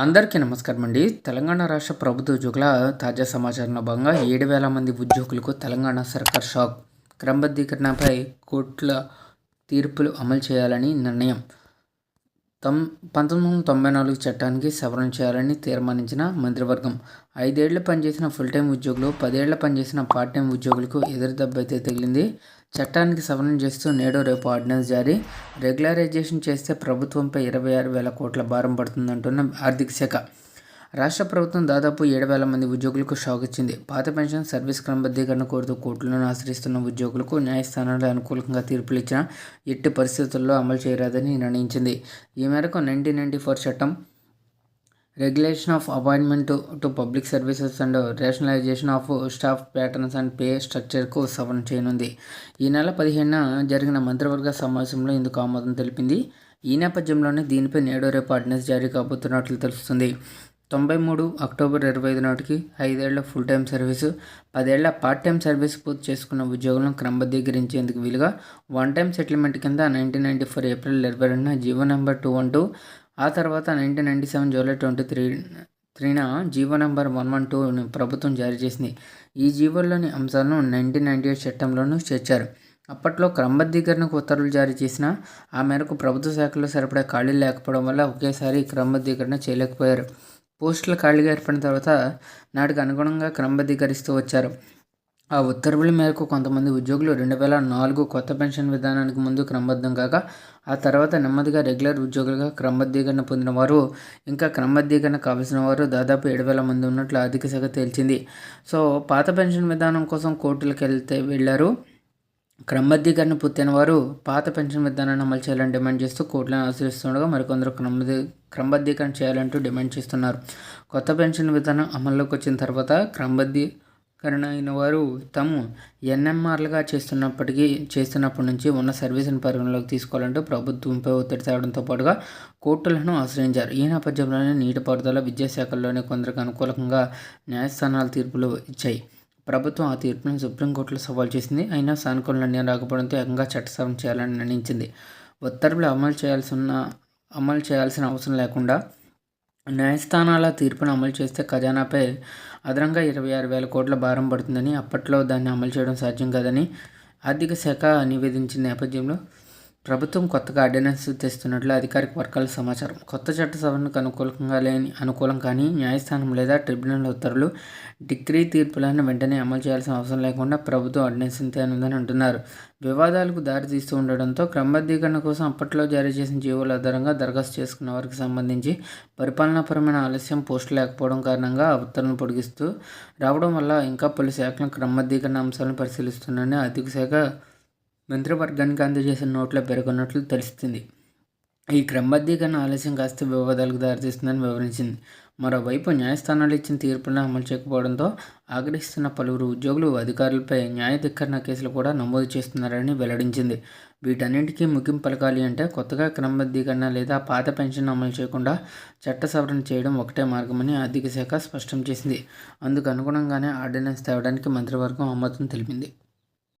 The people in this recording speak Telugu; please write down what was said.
అందరికీ నమస్కారం అండి. తెలంగాణ రాష్ట్ర ప్రభుత్వ ఉద్యోగుల తాజా సమాచారంలో భాగంగా ఏడు వేల మంది ఉద్యోగులకు తెలంగాణ సర్కార్ షాక్. క్రమబద్ధీకరణపై కోర్టుల తీర్పులు అమలు చేయాలని నిర్ణయం. తొమ్ పంతొమ్మిది వందల తొంభై నాలుగు చట్టానికి సవరణ చేయాలని తీర్మానించిన మంత్రివర్గం. ఐదేళ్ళు పనిచేసిన ఫుల్ టైం ఉద్యోగులు పదేళ్ళ పనిచేసిన పార్ట్ టైం ఉద్యోగులకు ఎదురు దెబ్బ అయితే తగిలింది. చట్టానికి సవరణ చేస్తూ నేడు రేపు ఆర్డినెన్స్ జారీ. రెగ్యులరైజేషన్ చేస్తే ప్రభుత్వంపై ఇరవై ఆరు వేల కోట్ల భారం పడుతుందంటున్న ఆర్థిక శాఖ. రాష్ట్ర ప్రభుత్వం దాదాపు ఏడు వేల మంది ఉద్యోగులకు షాక్ ఇచ్చింది. పాత పెన్షన్ సర్వీస్ క్రమబద్ధీకరణ కోరుతూ కోర్టులను ఆశ్రయిస్తున్న ఉద్యోగులకు న్యాయస్థానాలు అనుకూలంగా తీర్పులు ఇచ్చినా ఎట్టి పరిస్థితుల్లో అమలు చేయరాదని నిర్ణయించింది. ఈ మేరకు నైన్టీన్ నైన్టీ ఫోర్ చట్టం regulation of appointment to public services and rationalisation of staff patterns and pay స్ట్రక్చర్కు సవరణ చేయనుంది. ఈ నెల పదిహేనున జరిగిన మంత్రివర్గ సమావేశంలో ఇందుకు ఆమోదం తెలిపింది. ఈ నేపథ్యంలోనే దీనిపై నేడో రేపు ఆర్డినెన్స్ జారీ కాబోతున్నట్లు తెలుస్తుంది. తొంభై మూడు అక్టోబర్ ఇరవై ఐదు నాటికి ఐదేళ్ళ ఫుల్ టైం సర్వీసు పదేళ్ళ పార్ట్ టైం సర్వీస్ పూర్తి చేసుకున్న ఉద్యోగులను క్రమబద్ధీకరించేందుకు వీలుగా వన్ టైం సెటిల్మెంట్ కింద నైన్టీన్ నైన్టీ ఫోర్ ఏప్రిల్ ఇరవై రెండున GO number two one two ఆ తర్వాత nineteen ninety seven July twenty three త్రీన GO number one one టూని ప్రభుత్వం జారీ చేసింది. ఈ జీవోలోని అంశాలను నైన్టీన్ నైంటీ ఎయిట్ చట్టంలోనూ చేర్చారు. అప్పట్లో క్రమబద్ధీకరణకు ఉత్తర్వులు జారీ చేసిన ఆ మేరకు ప్రభుత్వ శాఖలో సరిపడా ఖాళీలు లేకపోవడం వల్ల ఒకేసారి క్రమబద్ధీకరణ చేయలేకపోయారు. పోస్టులు ఖాళీగా ఏర్పడిన తర్వాత నాటికి అనుగుణంగా క్రమబద్ధీకరిస్తూ వచ్చారు. ఆ ఉత్తర్వుల మేరకు కొంతమంది ఉద్యోగులు రెండు వేల నాలుగు కొత్త పెన్షన్ విధానానికి ముందు క్రమబద్ధం కాక ఆ తర్వాత నెమ్మదిగా రెగ్యులర్ ఉద్యోగులుగా క్రమబద్ధీకరణ పొందిన వారు ఇంకా క్రమబద్ధీకరణ కావాల్సిన వారు దాదాపు ఏడు వేల మంది ఉన్నట్లు ఆర్థిక శాఖ తేల్చింది. సో పాత పెన్షన్ విధానం కోసం కోర్టులకు వెళ్తే వెళ్ళారు. క్రమబద్ధీకరణ పూర్తయిన వారు పాత పెన్షన్ విధానాన్ని అమలు చేయాలని డిమాండ్ చేస్తూ కోర్టులను ఆశ్రయిస్తుండగా మరికొందరు క్రమబద్ధీ క్రమబద్ధీకరణ చేయాలంటూ డిమాండ్ చేస్తున్నారు. కొత్త పెన్షన్ విధానం అమల్లోకి వచ్చిన తర్వాత క్రమబద్ధీ అయిన వారు తాము ఎన్ఎంఆర్లుగా చేస్తున్నప్పటికీ చేస్తున్నప్పటి నుంచి ఉన్న సర్వీసును పరిగణలోకి తీసుకోవాలంటూ ప్రభుత్వంపై ఒత్తిడి తేవడంతో పాటుగా కోర్టులను ఆశ్రయించారు. ఈ నేపథ్యంలోనే నీటిపారుదల విద్యాశాఖల్లోనే కొందరికి అనుకూలంగా న్యాయస్థానాల తీర్పులు ఇచ్చాయి ప్రభుత్వం ఆ తీర్పును సుప్రీంకోర్టులో సవాల్ చేసింది. అయినా సానుకూల నిర్ణయం రాకపోవడంతో ఏకంగా చట్టసభ చేయాలని నిర్ణయించింది. ఉత్తర్వులు అమలు చేయాల్సిన అమలు చేయాల్సిన అవసరం లేకుండా న్యాయస్థానాల తీర్పును అమలు చేస్తే ఖజానాపై అదనంగా ఇరవై ఆరు వేల కోట్ల భారం పడుతుందని అప్పట్లో దాన్ని అమలు చేయడం సాధ్యం కాదని ఆర్థిక శాఖ నివేదించిన నేపథ్యంలో ప్రభుత్వం కొత్తగా ఆర్డినెన్స్ తెస్తున్నట్లు అధికారిక వర్గాల సమాచారం. కొత్త చట్ట సవరణకు అనుకూలంగా లేని అనుకూలం కానీ న్యాయస్థానం లేదా ట్రిబ్యునల్ ఉత్తర్వులు డిగ్రీ తీర్పులను వెంటనే అమలు చేయాల్సిన అవసరం లేకుండా ప్రభుత్వం ఆర్డినెన్స్ తేనుందని అంటున్నారు. వివాదాలకు దారి తీస్తూ ఉండడంతో క్రమబద్ధీకరణ కోసం అప్పట్లో జారీ చేసిన జీవోల ఆధారంగా దరఖాస్తు చేసుకున్న వారికి సంబంధించి పరిపాలనాపరమైన ఆలస్యం పోస్టు లేకపోవడం కారణంగా ఉత్తర్వులను పొడిగిస్తూ రావడం వల్ల ఇంకా పలు శాఖలను క్రమబద్ధీకరణ అంశాలను పరిశీలిస్తున్నారని ఆర్థిక శాఖ మంత్రివర్గానికి అందజేసిన నోట్లో పేర్కొన్నట్లు తెలుస్తుంది. ఈ క్రమబద్ధీకరణ ఆలస్యం కాస్త వివాదాలకు దారితీస్తుందని వివరించింది. మరోవైపు న్యాయస్థానాలు ఇచ్చిన తీర్పులను అమలు చేయకపోవడంతో ఆగ్రహిస్తున్న పలువురు ఉద్యోగులు అధికారులపై న్యాయధిక్కరణ కేసులు కూడా నమోదు చేస్తున్నారని వెల్లడించింది. వీటన్నింటికీ ముగింపు పలకాలి అంటే కొత్తగా క్రమబద్ధీకరణ లేదా పాత పెన్షన్ అమలు చేయకుండా చట్ట సవరణ చేయడం ఒకటే మార్గమని ఆర్థిక శాఖ స్పష్టం చేసింది. అందుకు అనుగుణంగానే ఆర్డినెన్స్ తేవడానికి మంత్రివర్గం ఆమోదం తెలిపింది.